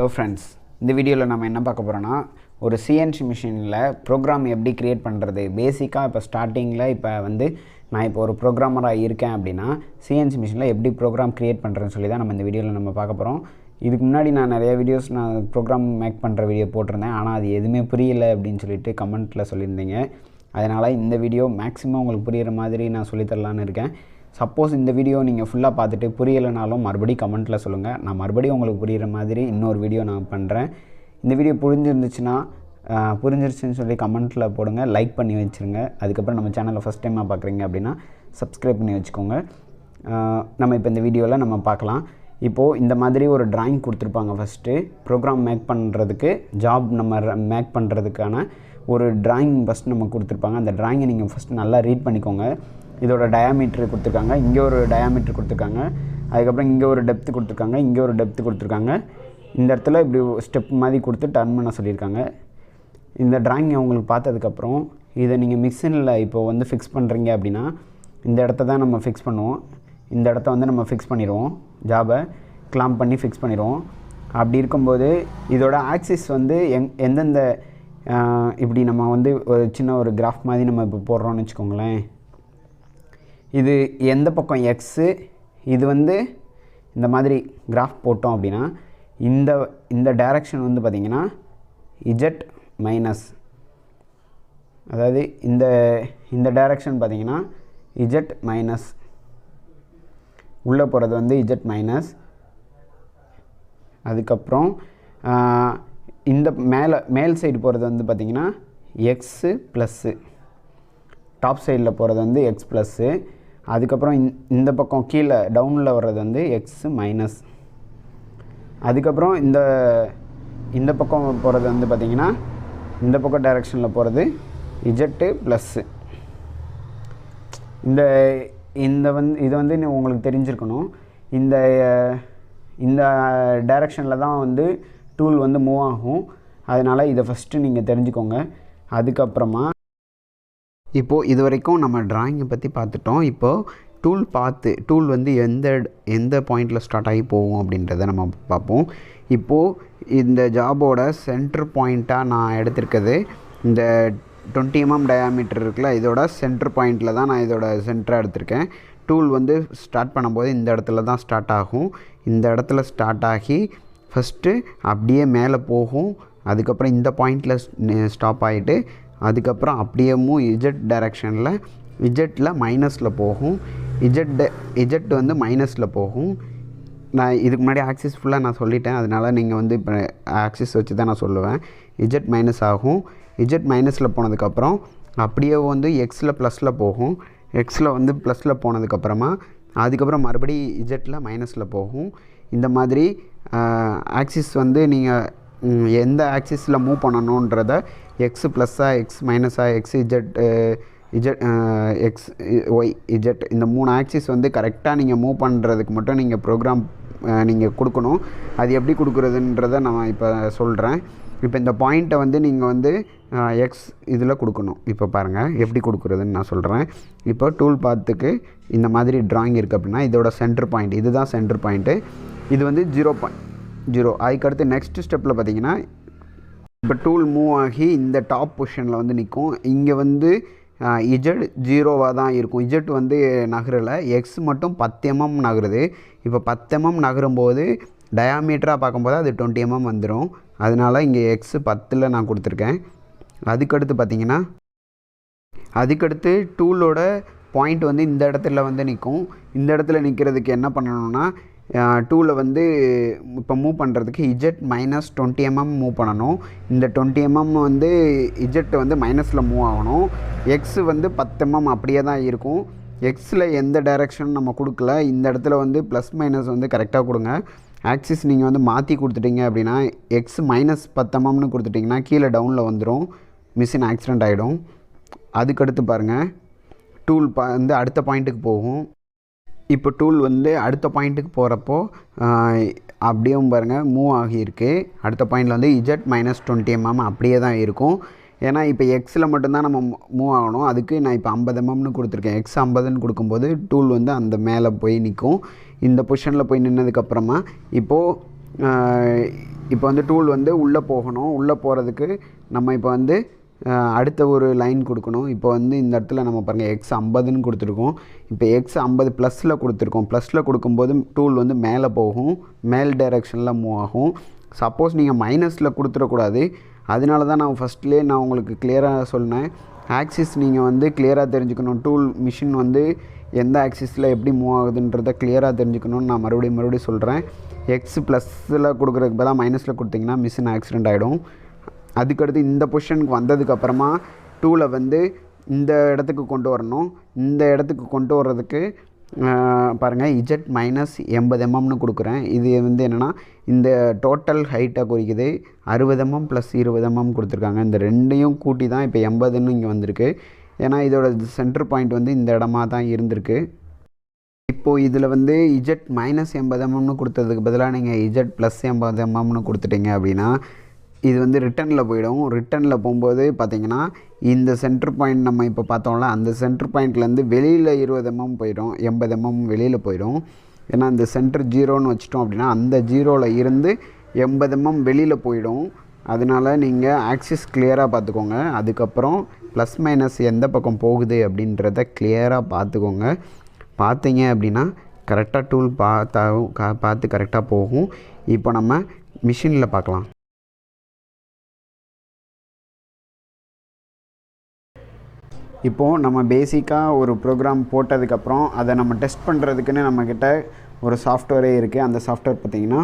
Hello friends இந்த வீடியோவில் நம்ம என்ன பார்க்க போகிறோன்னா ஒரு சிஎன்சி மிஷினில் ப்ரோக்ராம் எப்படி க்ரியேட் பண்ணுறது பேசிக்காக இப்போ ஸ்டார்டிங்கில் இப்போ வந்து நான் இப்போ ஒரு ப்ரோக்ராமராக இருக்கேன் அப்படின்னா சிஎன்சி மிஷினில் எப்படி ப்ரோக்ராம் க்ரியேட் பண்ணுறேன்னு சொல்லி தான் நம்ம இந்த வீடியோவில் நம்ம பார்க்க போகிறோம் இதுக்கு முன்னாடி நான் நிறைய வீடியோஸ் நான் ப்ரோக்ராம் மேக் பண்ணுற வீடியோ போட்டிருந்தேன். ஆனால் அது எதுவுமே புரியல அப்படின்னு சொல்லிட்டு கமெண்ட்டில் சொல்லியிருந்தீங்க. அதனால் இந்த வீடியோ மேக்ஸிமம் உங்களுக்கு புரிகிற மாதிரி நான் சொல்லித்தரலான்னு இருக்கேன். சப்போஸ் இந்த வீடியோ நீங்கள் ஃபுல்லாக பார்த்துட்டு புரியலைனாலும் மறுபடியும் கமெண்ட்டில் சொல்லுங்கள் நான் மறுபடியும் உங்களுக்கு புரிகிற மாதிரி இன்னொரு வீடியோ நான் பண்ணுறேன் இந்த வீடியோ புரிஞ்சிருந்துச்சுன்னா புரிஞ்சிருச்சுன்னு சொல்லி கமெண்ட்டில் போடுங்க. லைக் பண்ணி வச்சுருங்க. அதுக்கப்புறம் நம்ம சேனலை ஃபஸ்ட் டைமாக பார்க்குறீங்க அப்படின்னா சப்ஸ்கிரைப் பண்ணி வச்சுக்கோங்க. நம்ம இப்போ இந்த வீடியோவில் நம்ம பார்க்கலாம். இப்போது இந்த மாதிரி ஒரு ட்ராயிங் கொடுத்துருப்பாங்க ஃபஸ்ட்டு ப்ரோக்ராம் மேக் பண்ணுறதுக்கு ஜாப் நம்ம மேக் பண்ணுறதுக்கான ஒரு ட்ராயிங் ஃபஸ்ட் நம்ம கொடுத்துருப்பாங்க. அந்த ட்ராயிங்கை நீங்கள் ஃபஸ்ட்டு நல்லா ரீட் பண்ணிக்கோங்க. இதோட டயாமீட்ரு கொடுத்துருக்காங்க. இங்கே ஒரு டயாமீட்ரு கொடுத்துருக்காங்க. அதுக்கப்புறம் இங்கே ஒரு டெப்த்து கொடுத்துருக்காங்க. இங்கே ஒரு டெப்த்து கொடுத்துருக்காங்க. இந்த இடத்துல இப்படி ஸ்டெப் மாதிரி கொடுத்து டர்ன் பண்ண சொல்லியிருக்காங்க. இந்த ட்ராயிங் அவங்களுக்கு பார்த்ததுக்கப்புறம் இதை நீங்கள் மிக்சினில் இப்போ வந்து ஃபிக்ஸ் பண்ணுறீங்க அப்படின்னா இந்த இடத்த தான் நம்ம ஃபிக்ஸ் பண்ணுவோம். இந்த இடத்த வந்து நம்ம ஃபிக்ஸ் பண்ணிடுவோம். ஜாபை கிளாம் பண்ணி ஃபிக்ஸ் பண்ணிடுவோம். அப்படி இருக்கும்போது இதோட ஆக்சிஸ் வந்து எங் எந்தெந்த இப்படி நம்ம வந்து ஒரு சின்ன ஒரு கிராஃப் மாதிரி நம்ம இப்போ போடுறோம்னு வச்சுக்கோங்களேன். இது எந்த பக்கம் எக்ஸு இது வந்து இந்த மாதிரி கிராஃப் போட்டோம் அப்படின்னா இந்த இந்த டைரக்ஷன் வந்து பார்த்திங்கன்னா இஜட் மைனஸ் அதாவது இந்த இந்த டைரக்ஷன் பார்த்தீங்கன்னா இஜட் மைனஸ் உள்ளே போகிறது வந்து இஜட் மைனஸ் அதுக்கப்புறம் இந்த மேலே மேல் சைடு போகிறது வந்து பார்த்திங்கன்னா எக்ஸு ப்ளஸ்ஸு டாப் சைடில் போகிறது வந்து எக்ஸ் ப்ளஸ்ஸு அதுக்கப்புறம் இந்த- இந்த பக்கம் கீழே டவுனில் வர்றது வந்து எக்ஸு மைனஸ் அதுக்கப்புறம் இந்த இந்த பக்கம் போகிறது வந்து பார்த்திங்கன்னா இந்த பக்கம் டைரெக்ஷனில் போகிறது இஜெட்டு ப்ளஸ்ஸு இந்த இந்த வந்து இது வந்து நீ- உங்களுக்கு தெரிஞ்சிருக்கணும். இந்த இந்த டைரெக்ஷனில் தான் வந்து டூல் வந்து மூவ் ஆகும். அதனால் இதை ஃபஸ்ட்டு நீங்கள் தெரிஞ்சுக்கோங்க. அதுக்கப்புறமா இப்போது இது வரைக்கும் நம்ம ட்ராயிங்கை பற்றி பார்த்துட்டோம். இப்போது டூல் பார்த்து டூல் வந்து எந்த எந்த பாயிண்டில் ஸ்டார்ட் ஆகி போகும் அப்படின்றத நம்ம பார்ப்போம். இப்போது இந்த ஜாபோட சென்டர் பாயிண்ட்டாக நான் எடுத்திருக்கிறது இந்த டுவெண்ட்டி எம்எம் டயாமீட்டர் இருக்குல்ல இதோட சென்டர் பாயிண்டில் தான் நான் இதோட சென்டராக எடுத்திருக்கேன். டூல் வந்து ஸ்டார்ட் பண்ணும்போது இந்த இடத்துல தான் ஸ்டார்ட் ஆகும். இந்த இடத்துல ஸ்டார்ட் ஆகி ஃபஸ்ட்டு அப்படியே மேலே போகும். அதுக்கப்புறம் இந்த பாயிண்டில் ஸ்டாப் ஆகிட்டு அதுக்கப்புறம் அப்படியே மூ இஜெட் டைரக்ஷனில் இஜெட்டில் மைனஸில் போகும். இஜெட் இஜெட் வந்து மைனஸில் போகும். நான் இதுக்கு முன்னாடி ஆக்சிஸ் ஃபுல்லாக நான் சொல்லிட்டேன். அதனால் நீங்கள் வந்து இப்போ ஆக்சிஸ் வச்சு தான் நான் சொல்லுவேன். இஜெட் மைனஸ் ஆகும். இஜெட் மைனஸில் போனதுக்கப்புறம் அப்படியே வந்து எக்ஸில் ப்ளஸில் போகும். எக்ஸில் வந்து ப்ளஸில் போனதுக்கப்புறமா அதுக்கப்புறம் மறுபடி இஜெட்டில் மைனஸில் போகும். இந்த மாதிரி ஆக்சிஸ் வந்து நீங்கள் எந்த ஆக்சிஸில் மூவ் பண்ணணுன்றத எக்ஸ் ப்ளஸ்ஸாக எக்ஸ் மைனஸாக X Z Z X Y Z இந்த மூணு ஆக்சிஸ் வந்து கரெக்டாக நீங்கள் மூவ் பண்ணுறதுக்கு மட்டும் நீங்கள் ப்ரோக்ராம் நீங்கள் கொடுக்கணும். அது எப்படி கொடுக்குறதுன்றத நான் இப்போ சொல்கிறேன் இப்போ இந்த பாயிண்ட்டை வந்து நீங்கள் வந்து எக்ஸ் இதில் கொடுக்கணும். இப்போ பாருங்கள் எப்படி கொடுக்குறதுன்னு நான் சொல்கிறேன் இப்போ டூல் பாத்துக்கு இந்த மாதிரி ட்ராயிங் இருக்குது அப்படின்னா இதோட சென்டர் பாயிண்ட் இதுதான் சென்டர் பாயிண்ட்டு இது வந்து ஜீரோ பாயிண்ட் ஜீரோ. அதுக்கடுத்து நெக்ஸ்ட் ஸ்டெப்பில் பார்த்தீங்கன்னா இப்போ டூல் மூவ் ஆகி இந்த டாப் பொசிஷனில் வந்து நிற்கும் இங்கே வந்து இஜட் ஜீரோவாக தான் இருக்கும். இஜட் வந்து நகரலை. எக்ஸ் மட்டும் பத்து எம்எம் நகருது. இப்போ பத்து எம்எம் நகரும்போது டயாமீட்டராக பார்க்கும்போது அது டுவெண்ட்டி எம்எம் வந்துடும் அதனால இங்கே எக்ஸ் பத்தில் நான் கொடுத்துருக்கேன். அதுக்கடுத்து பார்த்தீங்கன்னா அதுக்கடுத்து டூலோட பாயிண்ட் வந்து இந்த இடத்துல வந்து நிற்கும் இந்த இடத்துல நிற்கிறதுக்கு என்ன பண்ணணும்னா டூவில் வந்து இப்போ மூவ் பண்ணுறதுக்கு Z minus twenty mm move பண்ணணும். இந்த டுவெண்ட்டி எம்எம் mm வந்து இஜெட் வந்து மைனஸில் மூவ் ஆகணும். எக்ஸ் வந்து பத்து எம்எம் அப்படியே தான் இருக்கும். எக்ஸில் எந்த டைரெக்ஷன் நம்ம கொடுக்கல. இந்த இடத்துல வந்து ப்ளஸ் மைனஸ் வந்து கரெக்டாக கொடுங்க. ஆக்சிஸ் நீங்கள் வந்து மாற்றி கொடுத்துட்டீங்க அப்படின்னா எக்ஸ் மைனஸ் பத்தமம்னு mm கொடுத்துட்டிங்கன்னா கீழே டவுனில் வந்துடும் மிஷின் ஆக்சிடெண்ட் ஆகிடும் அதுக்கடுத்து பாருங்கள் டூல் பா வந்து அடுத்த பாயிண்ட்டுக்கு போகும். இப்போ டூல் வந்து அடுத்த பாயிண்ட்டுக்கு போகிறப்போ அப்படியும் பாருங்கள் மூவ் ஆகியிருக்கு. அடுத்த பாயிண்டில் வந்து இஜட் மைனஸ் டுவெண்ட்டி எம்எம் அப்படியே தான் இருக்கும். ஏன்னா இப்போ எக்ஸில் மட்டும்தான் நம்ம மூவ் ஆகணும். அதுக்கு நான் இப்போ ஐம்பது எம்எம்னு கொடுத்துருக்கேன். எக்ஸ் ஐம்பதுன்னு கொடுக்கும்போது டூல் வந்து அந்த மேலே போய் நிற்கும். இந்த பொசிஷனில் போய் நின்னதுக்கப்புறமா இப்போது இப்போ வந்து டூல் வந்து உள்ளே போகணும். உள்ளே போகிறதுக்கு நம்ம இப்போ வந்து அடுத்த ஒரு லைன் கொடுக்கணும். இப்போ வந்து இந்த இடத்துல நம்ம பாருங்கள் எக்ஸ் ஐம்பதுன்னு கொடுத்துருக்கோம். இப்போ எக்ஸ் ஐம்பது ப்ளஸில் கொடுத்துருக்கோம். ப்ளஸில் கொடுக்கும்போது டூல் வந்து மேலே போகும். மேல் டைரெக்ஷனில் மூவ் ஆகும். சப்போஸ் நீங்கள் மைனஸில் கொடுத்துடக்கூடாது. அதனால தான் நான் ஃபஸ்ட்லேயே நான் உங்களுக்கு கிளியராக சொன்னேன் ஆக்சிஸ் நீங்கள் வந்து கிளியராக தெரிஞ்சுக்கணும். டூல் மிஷின் வந்து எந்த ஆக்சிஸில் எப்படி மூவ் ஆகுதுன்றத கிளியராக தெரிஞ்சுக்கணும்னு நான் மறுபடியும் மறுபடியும் சொல்கிறேன் எக்ஸ் ப்ளஸில் கொடுக்குறதுக்கு பதிலாக மைனஸில் கொடுத்தீங்கன்னா மிஷின் ஆக்சிடென்ட் ஆகிடும் அதுக்கடுத்து இந்த பொசிஷனுக்கு வந்ததுக்கப்புறமா டூவில் வந்து இந்த இடத்துக்கு கொண்டு வரணும். இந்த இடத்துக்கு கொண்டு வர்றதுக்கு பாருங்கள் இஜட் மைனஸ் எண்பது எம்எம்னு கொடுக்குறேன். இது வந்து என்னென்னா இந்த டோட்டல் ஹைட்டை குறிக்குது. அறுபது எம்எம் ப்ளஸ் இருபது எம்எம் கொடுத்துருக்காங்க. இந்த ரெண்டையும் கூட்டி தான் இப்போ எண்பதுன்னு இங்கே வந்திருக்கு. ஏன்னா இதோட சென்டர் பாயிண்ட் வந்து இந்த இடமா தான் இருந்திருக்கு. இப்போது இதில் வந்து இஜட் மைனஸ் எண்பது எம்எம்னு கொடுத்ததுக்கு பதிலாக நீங்கள் இஜட் ப்ளஸ் எண்பது எம்எம்னு கொடுத்துட்டீங்க அப்படின்னா இது வந்து ரிட்டனில் போயிடும். ரிட்டனில் போகும்போது பார்த்தீங்கன்னா இந்த சென்டர் பாயிண்ட் நம்ம இப்போ பார்த்தோம்ல அந்த சென்டர் பாயிண்ட்லேருந்து வெளியில் இருபது எம்எம் போயிடும். எண்பது எம்எம் வெளியில் போயிடும். ஏன்னா இந்த சென்டர் ஜீரோன்னு வச்சிட்டோம் அப்படின்னா அந்த ஜீரோவில் இருந்து எண்பது எம்எம் வெளியில் போயிடும். அதனால நீங்கள் ஆக்சிஸ் கிளியராக பார்த்துக்கோங்க. அதுக்கப்புறம் ப்ளஸ் மைனஸ் எந்த பக்கம் போகுது அப்படின்றத கிளியராக பார்த்துக்கோங்க. பார்த்தீங்க அப்படின்னா கரெக்டாக டூல் பார்த்தா பார்த்து கரெக்டாக போகும். இப்போ நம்ம மிஷினில் பார்க்கலாம். இப்போது நம்ம பேசிக்காக ஒரு ப்ரோக்ராம் போட்டதுக்கப்புறம் அதை நம்ம டெஸ்ட் பண்ணுறதுக்குன்னு நம்மக்கிட்ட ஒரு சாஃப்ட்வேரே இருக்குது அந்த சாஃப்ட்வேர் பார்த்திங்கன்னா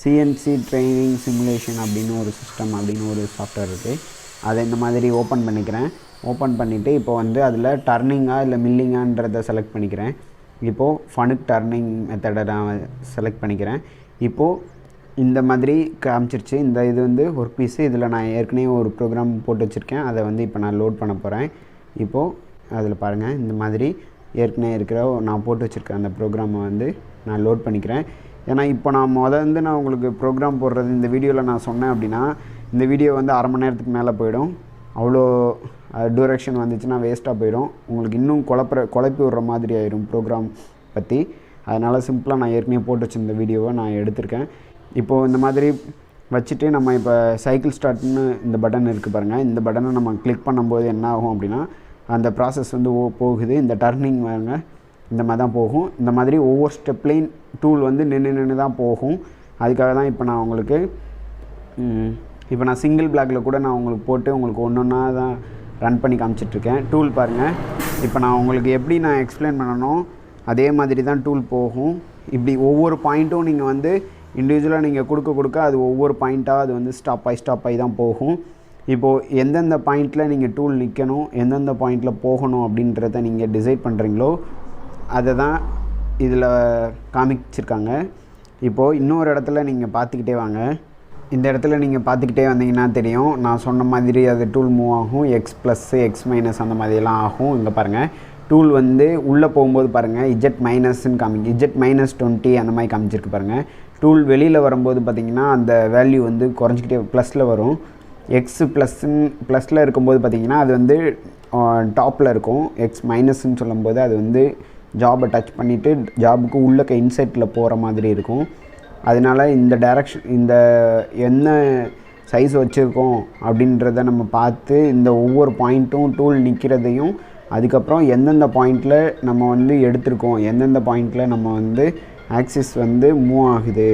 சிஎன்சி ட்ரைனிங் சிமுலேஷன் அப்படின்னு ஒரு சிஸ்டம் அப்படின்னு ஒரு சாஃப்ட்வேர் இருக்குது அதை இந்த மாதிரி ஓப்பன் பண்ணிக்கிறேன். ஓப்பன் பண்ணிவிட்டு இப்போ வந்து அதில் டர்னிங்காக இல்லை மில்லிங்கான்றதை செலக்ட் பண்ணிக்கிறேன். இப்போது ஃபனுக் டர்னிங் மெத்தடை நான் செலக்ட் பண்ணிக்கிறேன். இப்போது இந்த மாதிரி காமிச்சிருச்சு. இந்த இது வந்து ஒர்க் பீஸு இதில் நான் ஏற்கனவே ஒரு ப்ரோக்ராம் போட்டு வச்சுருக்கேன். அதை வந்து இப்போ நான் லோட் பண்ண போகிறேன் இப்போது அதில் பாருங்கள் இந்த மாதிரி ஏற்கனவே இருக்கிற நான் போட்டு வச்சுருக்க அந்த ப்ரோக்ராமை வந்து நான் லோட் பண்ணிக்கிறேன். ஏன்னா இப்போ நான் முதல்ல வந்து நான் உங்களுக்கு ப்ரோக்ராம் போடுறது இந்த வீடியோவில் நான் சொன்னேன் அப்படின்னா இந்த வீடியோ வந்து அரை மணி நேரத்துக்கு மேலே போயிடும். அவ்வளோ டூரேஷன் வந்துச்சுன்னா வேஸ்ட்டாக போயிடும். உங்களுக்கு இன்னும் குழப்புற குழப்பி விடுற மாதிரி ஆயிரும் ப்ரோக்ராம் பற்றி அதனால் சிம்பிளாக நான் ஏற்கனவே போட்டு வச்சிருந்த வீடியோவை நான் எடுத்திருக்கேன். இப்போது இந்த மாதிரி வச்சுட்டு நம்ம இப்போ சைக்கிள் ஸ்டார்ட்னு இந்த பட்டன் இருக்குது பாருங்கள் இந்த பட்டனை நம்ம கிளிக் பண்ணும்போது என்ன ஆகும் அப்படின்னா அந்த ப்ராசஸ் வந்து ஓ போகுது. இந்த டர்னிங் வாங்க இந்த மாதிரி தான் போகும். இந்த மாதிரி ஒவ்வொரு ஸ்டெப்லேயும் டூல் வந்து நின்று நின்று தான் போகும். அதுக்காக தான் இப்போ நான் உங்களுக்கு இப்போ நான் சிங்கிள் பிளாக்ல கூட நான் உங்களுக்கு போட்டு உங்களுக்கு ஒன்று ஒன்றா தான் ரன் பண்ணி காமிச்சிட்ருக்கேன். டூல் பாருங்கள் இப்போ நான் உங்களுக்கு எப்படி நான் எக்ஸ்பிளைன் பண்ணணும் அதே மாதிரி தான் டூல் போகும். இப்படி ஒவ்வொரு பாயிண்ட்டும் நீங்கள் வந்து இண்டிவிஜுவலாக நீங்கள் கொடுக்க கொடுக்க அது ஒவ்வொரு பாயிண்ட்டாக அது வந்து ஸ்டாப் ஆகி ஸ்டாப் ஆகி தான் போகும். இப்போது எந்தெந்த பாயிண்ட்டில் நீங்கள் டூல் நிற்கணும் எந்தெந்த பாயிண்ட்டில் போகணும் அப்படின்றத நீங்கள் டிசைட் பண்ணுறீங்களோ அதை தான் இதில் காமிச்சிருக்காங்க. இப்போது இன்னொரு இடத்துல நீங்கள் பார்த்துக்கிட்டே வாங்க. இந்த இடத்துல நீங்கள் பார்த்துக்கிட்டே வந்தீங்கன்னா தெரியும். நான் சொன்ன மாதிரி அது டூல் மூவ் ஆகும். எக்ஸ் ப்ளஸ்ஸு எக்ஸ் மைனஸ் அந்த மாதிரியெல்லாம் ஆகும். இங்கே பாருங்கள் டூல் வந்து உள்ளே போகும்போது பாருங்கள் இஜெட் மைனஸ்ன்னு காமி இஜெட் மைனஸ் டுவெண்ட்டி அந்த மாதிரி காமிச்சிருக்கு பாருங்கள் டூல் வெளியில் வரும்போது பார்த்திங்கன்னா அந்த வேல்யூ வந்து குறைஞ்சிக்கிட்டே ப்ளஸில் வரும். எக்ஸ் ப்ளஸ்ன்னு ப்ளஸில் இருக்கும்போது பார்த்தீங்கன்னா அது வந்து டாப்பில் இருக்கும். எக்ஸ் மைனஸ்ன்னு சொல்லும்போது அது வந்து ஜாபை டச் பண்ணிவிட்டு ஜாபுக்கு உள்ளக்க இன்செட்டில் போகிற மாதிரி இருக்கும். அதனால இந்த டைரக்ஷன் இந்த என்ன சைஸ் வச்சுருக்கோம் அப்படின்றத நம்ம பார்த்து இந்த ஒவ்வொரு பாயிண்ட்டும் டூல் நிற்கிறதையும் அதுக்கப்புறம் எந்தெந்த பாயிண்டில் நம்ம வந்து எடுத்திருக்கோம் எந்தெந்த பாயிண்டில் நம்ம வந்து ஆக்சிஸ் வந்து மூவ் ஆகுது.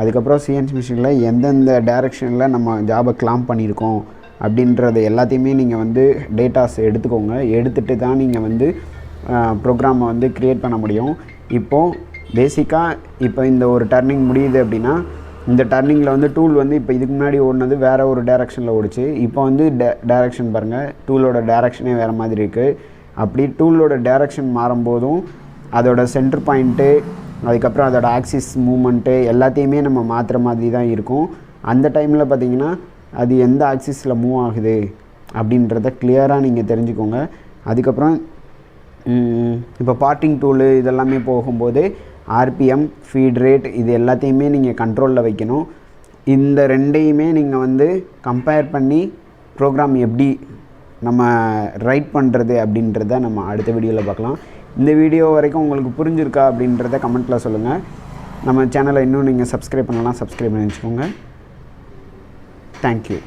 அதுக்கப்புறம் சிஎன்சி மிஷினில் எந்தெந்த டைரெக்ஷனில் நம்ம ஜாபை கிளாம் பண்ணியிருக்கோம் அப்படின்றத எல்லாத்தையுமே நீங்கள் வந்து டேட்டாஸ் எடுத்துக்கோங்க. எடுத்துகிட்டு தான் நீங்கள் வந்து ப்ரோக்ராமை வந்து க்ரியேட் பண்ண முடியும். இப்போது பேசிக்காக இப்போ இந்த ஒரு டர்னிங் முடியுது அப்படின்னா இந்த டர்னிங்கில் வந்து டூல் வந்து இப்போ இதுக்கு முன்னாடி ஓடினது வேறு ஒரு டைரெக்ஷனில் ஓடிச்சு. இப்போ வந்து டே டைரெக்ஷன் பாருங்கள் டூலோட டைரெக்ஷனே வேறு மாதிரி இருக்குது அப்படி டூலோட டைரெக்ஷன் மாறும்போதும் அதோட சென்டர் பாயிண்ட்டு அதுக்கப்புறம் அதோட ஆக்சிஸ் மூமெண்ட்டு எல்லாத்தையுமே நம்ம மாற்றுற மாதிரி தான் இருக்கும். அந்த டைமில் பார்த்தீங்கன்னா அது எந்த ஆக்சிஸில் மூவ் ஆகுது அப்படின்றத கிளியராக நீங்கள் தெரிஞ்சுக்கோங்க. அதுக்கப்புறம் இப்போ பார்ட்டிங் டூலு இதெல்லாமே போகும்போது ஆர்பிஎம் ஃபீட் ரேட் இது எல்லாத்தையுமே நீங்கள் கண்ட்ரோலில் வைக்கணும். இந்த ரெண்டையுமே நீங்கள் வந்து கம்பேர் பண்ணி ப்ரோக்ராம் எப்படி நம்ம ரைட் பண்ணுறது அப்படின்றத நம்ம அடுத்த வீடியோவில் பார்க்கலாம் இந்த வீடியோ வரைக்கும் உங்களுக்கு புரிஞ்சிருக்கா அப்படின்றத கமெண்ட்டில் சொல்லுங்கள் நம்ம சேனலை இன்னும் நீங்கள் சப்ஸ்கிரைப் பண்ணலாம் சப்ஸ்கிரைப் பண்ணி வச்சுக்கோங்க. தேங்க்யூ